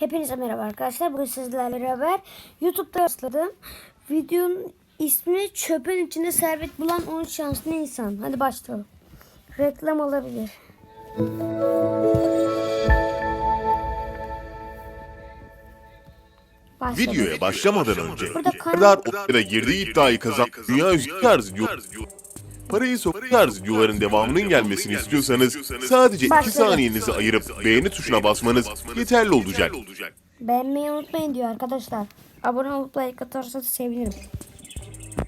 Hepinize merhaba arkadaşlar. Bugün sizlerle beraber YouTube'da rastladım. Videonun ismi çöpün içinde servet bulan 10 şanslı insan. Hadi başlayalım. Reklam olabilir. Başladık. Videoya başlamadan önce Burada kanal- kadar okullara girdiği iddiayı kazan dünya üzeri tarz video Parayı sok tarz videoların devamının gelmesini istiyorsanız sadece 2 Başladık. saniyenizi ayırıp beğeni tuşuna basmanız yeterli olacak. Beğenmeyi unutmayın diyor arkadaşlar. Abone olup like atarsanız sevinirim.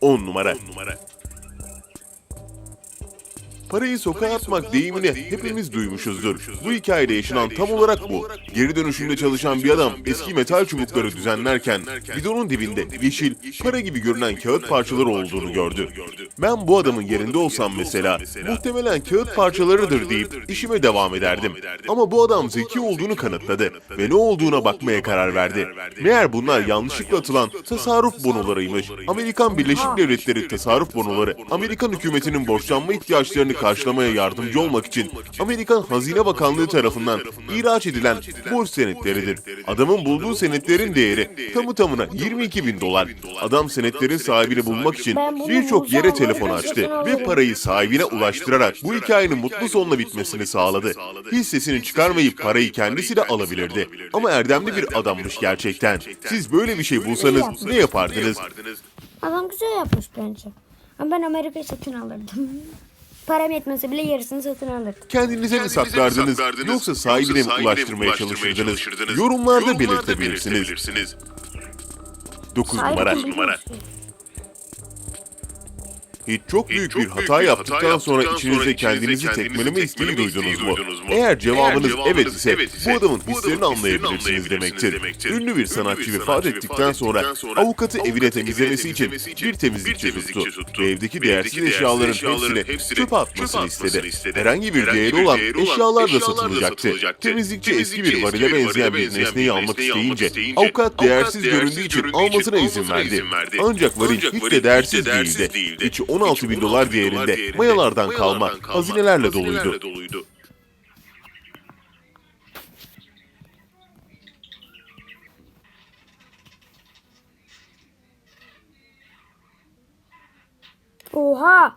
10 numara. Parayı sokağa atmak deyimini hepimiz duymuşuzdur. Bu hikayede yaşanan tam olarak bu. Geri dönüşümde çalışan bir adam eski metal çubukları düzenlerken bidonun dibinde yeşil, para gibi görünen kağıt parçaları olduğunu gördü. Ben bu adamın yerinde olsam mesela muhtemelen kağıt parçalarıdır deyip işime devam ederdim. Ama bu adam zeki olduğunu kanıtladı ve ne olduğuna bakmaya karar verdi. Meğer bunlar yanlışlıkla atılan tasarruf bonolarıymış. Amerikan Birleşik Devletleri tasarruf bonoları, Amerikan hükümetinin borçlanma ihtiyaçlarını karşılamaya yardımcı olmak için Amerikan Hazine Bakanlığı tarafından ihraç edilen borç senetleridir. Adamın bulduğu senetlerin değeri tamı tamına 22 bin dolar. Adam senetlerin sahibini bulmak için birçok yere telefon açtı ve parayı sahibine ulaştırarak bu hikayenin mutlu sonla bitmesini sağladı. Hissesini çıkarmayıp parayı kendisi de alabilirdi. Ama erdemli bir adammış gerçekten. Siz böyle bir şey bulsanız ne yapardınız? Adam güzel yapmış bence. Ama ben Amerika'yı satın alırdım. Param yetmese bile yarısını satın alırdım. Kendinize mi saklardınız yoksa sahibine mi ulaştırmaya çalışırdınız? Yorumlarda belirtebilirsiniz. 9 Sahibi numara. kim biliyor musun? Hiç çok büyük bir hata yaptıktan sonra içinizde kendinizi tekmeleme isteği duydunuz mu? Eğer cevabınız evet ise bu adamın hislerini anlayabilirsiniz demektir. Ünlü bir sanatçı vefat ettikten sonra avukatı evine temizlemesi için bir temizlikçi tuttu ve evdeki değersiz eşyaların hepsini çöpe atmasını istedi. Herhangi bir değeri olan eşyalar da satılacaktı. Temizlikçi eski bir varile benzeyen bir nesneyi almak isteyince avukat değersiz göründüğü için almasına izin verdi. Ancak varil hiç de değersiz değildi. İçi 16 bin dolar değerinde mayalardan kalma hazinelerle doluydu. Oha!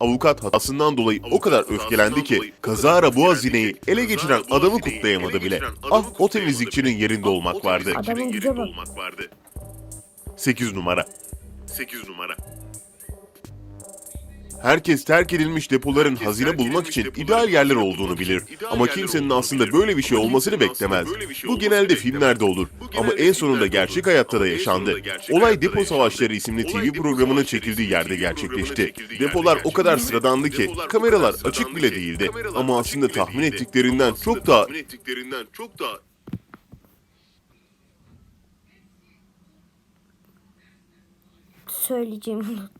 Avukat hatasından dolayı o kadar öfkelendi ki kazara bu hazineyi ele geçiren adamı kutlayamadı bile. Ah o temizlikçinin yerinde olmak vardı. Adamın güce bak. 8 numara. 8 numara. Herkes terk edilmiş depoların hazine bulmak için ideal yerler olduğunu bilir. Ama kimsenin aslında böyle bir şey olmasını beklemez. Bu genelde filmlerde olur. Ama en sonunda gerçek hayatta da yaşandı. Olay Depo Savaşları isimli TV programının çekildiği yerde gerçekleşti. Depolar o kadar sıradandı ki kameralar açık bile değildi. Ama aslında tahmin ettiklerinden çok daha Söyleyeceğimi unuttum.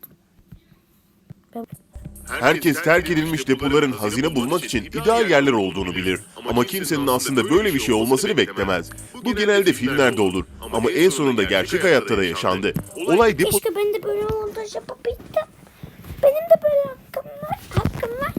Herkes terk edilmiş depoların hazine bulmak için ideal yerler olduğunu bilir. Ama kimsenin aslında böyle bir şey olmasını beklemez. Bu genelde filmlerde olur. Ama en sonunda gerçek hayatta da yaşandı. Olay depo Keşke ben de böyle montaj yapabildim. Benim de böyle hakkım var. Hakkım var.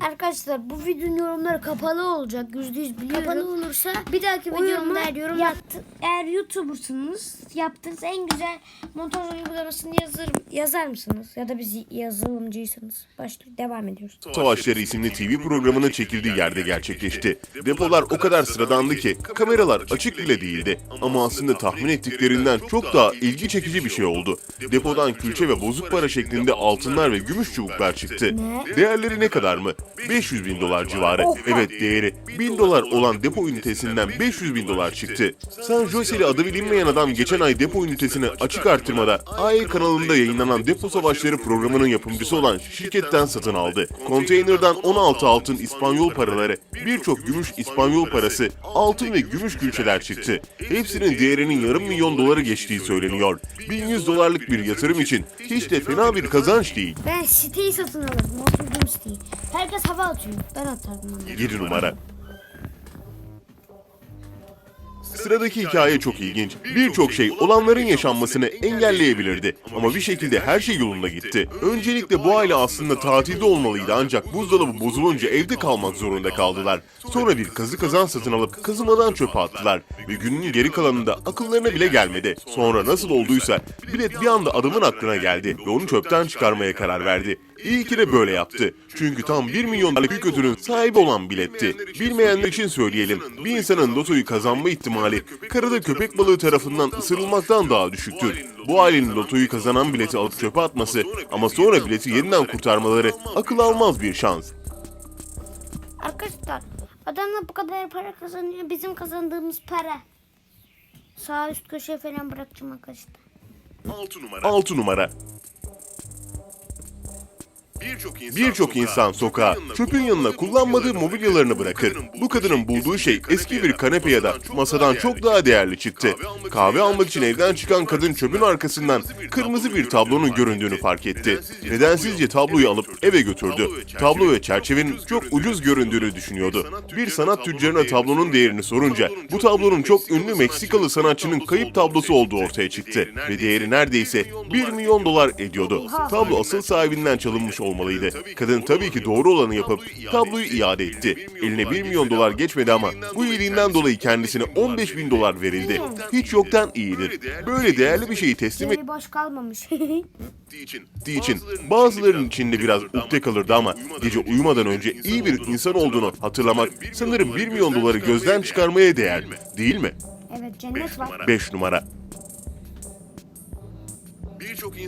Arkadaşlar bu videonun yorumları kapalı olacak. Yüzde yüz biliyorum. Kapalı olursa bir dahaki videomda yorum yaptı, eğer YouTuber'sınız yaptığınız en güzel montaj uygulamasını yazarım, yazar mısınız? Ya da biz yazılımcıysanız. Başlıyor. Devam ediyoruz. Savaşları isimli TV programının çekildiği yerde gerçekleşti. Depolar o kadar sıradandı ki kameralar açık bile değildi. Ama aslında tahmin ettiklerinden çok daha ilgi çekici bir şey oldu. Depodan külçe ve bozuk para şeklinde altınlar ve gümüş çubuklar çıktı. Ne? Değerleri ne kadar mı? 500 bin dolar civarı. Evet değeri 1000 dolar olan depo ünitesinden 500 bin dolar çıktı. San Jose'li adı bilinmeyen adam geçen ay depo ünitesini açık arttırmada AE kanalında yayınlanan Depo Savaşları programının yapımcısı olan şirketten satın aldı. Konteynerden 16 altın İspanyol paraları, birçok gümüş İspanyol parası, altın ve gümüş külçeler çıktı. Hepsinin değerinin yarım milyon doları geçtiği söyleniyor. 1100 dolarlık bir yatırım için hiç de fena bir kazanç değil. Ben siteyi satın alırdım. Oturduğum siteyi. Herkes hava atıyor. Ben atardım onu. 7 numara. Sıradaki hikaye çok ilginç. Birçok şey olanların yaşanmasını engelleyebilirdi. Ama bir şekilde her şey yolunda gitti. Öncelikle bu aile aslında tatilde olmalıydı ancak buzdolabı bozulunca evde kalmak zorunda kaldılar. Sonra bir kazı kazan satın alıp kazımadan çöpe attılar. Ve günün geri kalanında akıllarına bile gelmedi. Sonra nasıl olduysa bilet bir anda adamın aklına geldi ve onu çöpten çıkarmaya karar verdi. İyi ki de böyle yaptı. Çünkü tam 1 milyon dolarlık büyük ödülün sahibi olan biletti. Bilmeyenler için söyleyelim. Bir insanın lotoyu kazanma ihtimali karada köpek balığı tarafından ısırılmaktan daha düşüktür. Bu ailenin lotoyu kazanan bileti alıp çöpe atması ama sonra bileti yeniden kurtarmaları akıl almaz bir şans. Arkadaşlar adamlar bu kadar para kazanıyor. Bizim kazandığımız para. Sağ üst köşeye falan bırakacağım arkadaşlar. 6 numara. 6 numara. Birçok insan sokağa, çöpün yanına kullanmadığı mobilyalarını bırakır. Bu kadının bulduğu şey eski bir kanepe ya da masadan çok daha değerli çıktı. Kahve almak için evden çıkan kadın çöpün arkasından kırmızı bir tablonun göründüğünü fark etti. Nedensizce tabloyu alıp eve götürdü. Tablo ve çerçevenin çok ucuz göründüğünü düşünüyordu. Bir sanat tüccarına tablonun değerini sorunca bu tablonun çok ünlü Meksikalı sanatçının kayıp tablosu olduğu ortaya çıktı. Ve değeri neredeyse 1 milyon dolar ediyordu. Tablo asıl sahibinden çalınmış olmalıydı. Kadın tabii ki doğru olanı yapıp tabloyu iade etti. Eline 1 milyon dolar geçmedi ama bu iyiliğinden dolayı kendisine 15 bin dolar verildi. Hiç yoktan iyidir. Böyle değerli bir şeyi teslim Geri boş kalmamış. ettiği için bazılarının içinde biraz ukde kalırdı ama gece uyumadan önce iyi bir insan olduğunu hatırlamak sanırım 1 milyon doları gözden çıkarmaya değer değil mi? evet cennet var. 5 numara.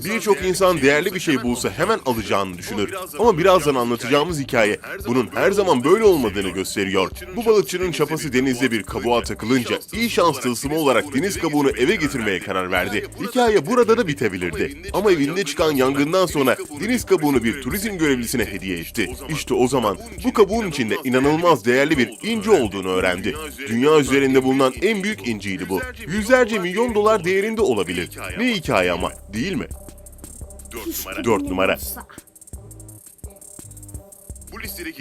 Birçok insan değerli bir şey bulsa hemen alacağını düşünür. Ama birazdan anlatacağımız hikaye bunun her zaman böyle olmadığını gösteriyor. Bu balıkçının çapası denizde bir kabuğa takılınca iyi şans tılsımı olarak deniz kabuğunu eve getirmeye karar verdi. Hikaye burada da bitebilirdi. Ama evinde çıkan yangından sonra deniz kabuğunu bir turizm görevlisine hediye etti. İşte o zaman bu kabuğun içinde inanılmaz değerli bir inci olduğunu öğrendi. Dünya üzerinde bulunan en büyük inciydi bu. Yüzlerce milyon dolar değerinde olabilir. Ne hikaye ama değil mi? 4 numara.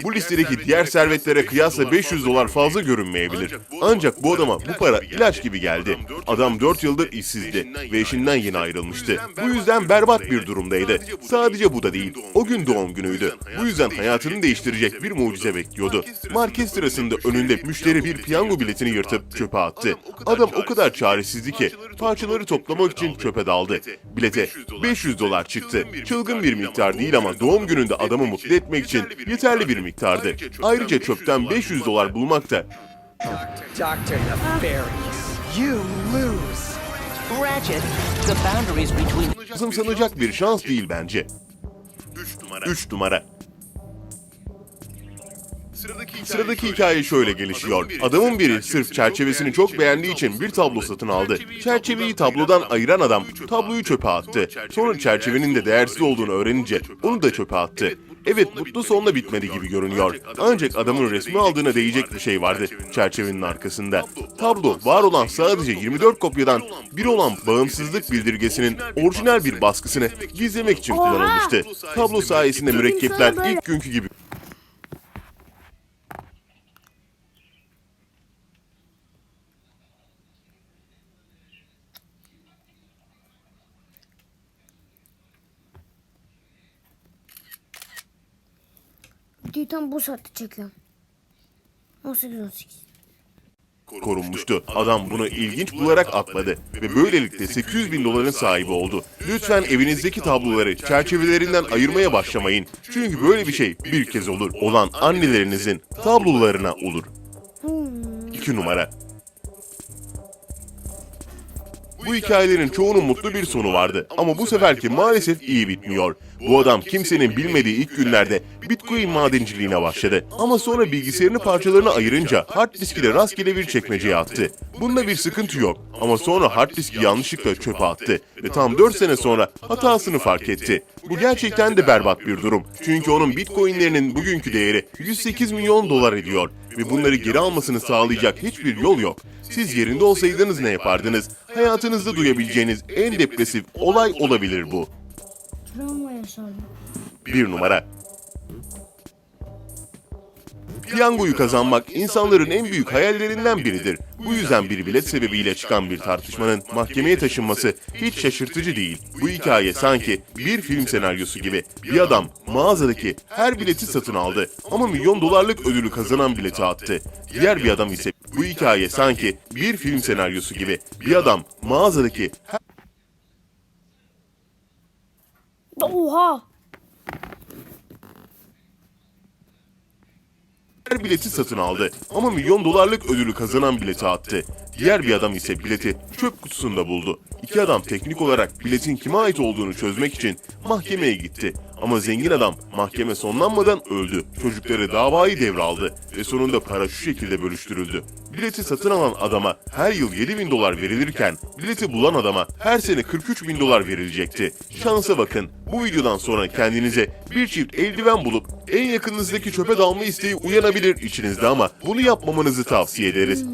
Bu listedeki diğer servetlere kıyasla 500 dolar fazla görünmeyebilir. Ancak bu adama bu para ilaç gibi geldi. Adam 4 yıldır işsizdi ve eşinden yeni ayrılmıştı. Bu yüzden berbat bir durumdaydı. Sadece bu da değil. O gün doğum günüydü. Bu yüzden hayatını değiştirecek bir mucize bekliyordu. Market sırasında önünde müşteri bir piyango biletini yırtıp çöpe attı. Adam o kadar çaresizdi ki parçaları toplamak için çöpe daldı. Bilete 500 dolar çıktı. Çılgın bir miktar değil ama doğum gününde adamı mutlu etmek için yeterli bir miktardı. Ayrıca çöpten 500 dolar bulmak da Dr. Nefarious, you lose. Ratchet, the boundaries between kısımsanacak bir şans değil bence. 3 numara. Sıradaki hikaye şöyle gelişiyor. Adamın biri sırf çerçevesini çok beğendiği için bir tablo satın aldı. Çerçeveyi tablodan ayıran adam tabloyu çöpe attı. Sonra çerçevenin de değersiz olduğunu öğrenince onu da çöpe attı. Evet mutlu sonla bitmedi gibi görünüyor. Ancak adamın resmi aldığına değecek bir şey vardı çerçevenin arkasında. Tablo var olan sadece 24 kopyadan biri olan bağımsızlık bildirgesinin orijinal bir baskısını gizlemek için kullanılmıştı. Tablo sayesinde mürekkepler ilk günkü gibi Videoyu tam bu saatte çekiyorum. 18-18. korunmuştu. Adam bunu ilginç bularak atladı ve böylelikle 800 bin doların sahibi oldu. Lütfen evinizdeki tabloları çerçevelerinden ayırmaya başlamayın. Çünkü böyle bir şey bir kez olur. Olan annelerinizin tablolarına olur. 2 numara. Bu hikayelerin çoğunun mutlu bir sonu vardı ama bu seferki maalesef iyi bitmiyor. Bu adam kimsenin bilmediği ilk günlerde Bitcoin madenciliğine başladı. Ama sonra bilgisayarını parçalarına ayırınca hard diski de rastgele bir çekmeceye attı. Bunda bir sıkıntı yok ama sonra hard diski yanlışlıkla çöpe attı ve tam 4 sene sonra hatasını fark etti. Bu gerçekten de berbat bir durum. Çünkü onun Bitcoin'lerinin bugünkü değeri 108 milyon dolar ediyor ve bunları geri almasını sağlayacak hiçbir yol yok. Siz yerinde olsaydınız ne yapardınız? Hayatınızda duyabileceğiniz en depresif olay olabilir bu. Travma yaşadım. Bir numara. Piyangoyu kazanmak insanların en büyük hayallerinden biridir. Bu yüzden bir bilet sebebiyle çıkan bir tartışmanın mahkemeye taşınması hiç şaşırtıcı değil. Bu hikaye sanki bir film senaryosu gibi. Bir adam mağazadaki her bileti satın aldı ama milyon dolarlık ödülü kazanan bileti attı. Diğer bir adam ise bu hikaye sanki bir film senaryosu gibi. Bir adam mağazadaki her Oha. Bileti satın aldı ama milyon dolarlık ödülü kazanan bileti attı. Diğer bir adam ise bileti çöp kutusunda buldu. İki adam teknik olarak biletin kime ait olduğunu çözmek için mahkemeye gitti. Ama zengin adam mahkeme sonlanmadan öldü. Çocukları davayı devraldı ve sonunda para şu şekilde bölüştürüldü. Bileti satın alan adama her yıl 7 bin dolar verilirken bileti bulan adama her sene 43 bin dolar verilecekti. Şansa bakın bu videodan sonra kendinize bir çift eldiven bulup en yakınınızdaki çöpe dalma isteği uyanabilir içinizde ama bunu yapmamanızı tavsiye ederiz.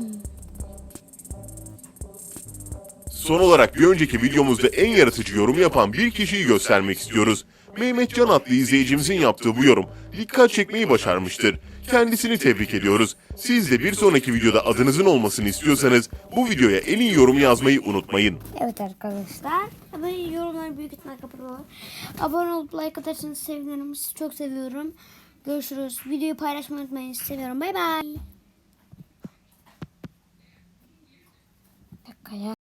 Son olarak bir önceki videomuzda en yaratıcı yorum yapan bir kişiyi göstermek istiyoruz. Mehmet Can adlı izleyicimizin yaptığı bu yorum dikkat çekmeyi başarmıştır. Kendisini tebrik ediyoruz. Siz de bir sonraki videoda adınızın olmasını istiyorsanız bu videoya en iyi yorumu yazmayı unutmayın. Evet arkadaşlar. Böyle yorumları büyük ihtimal kapatıyorlar. Abone olup like atarsanız sevinirim. Sizi çok seviyorum. Görüşürüz. Videoyu paylaşmayı unutmayın. Sizi seviyorum. Bay bay. Dakika ya.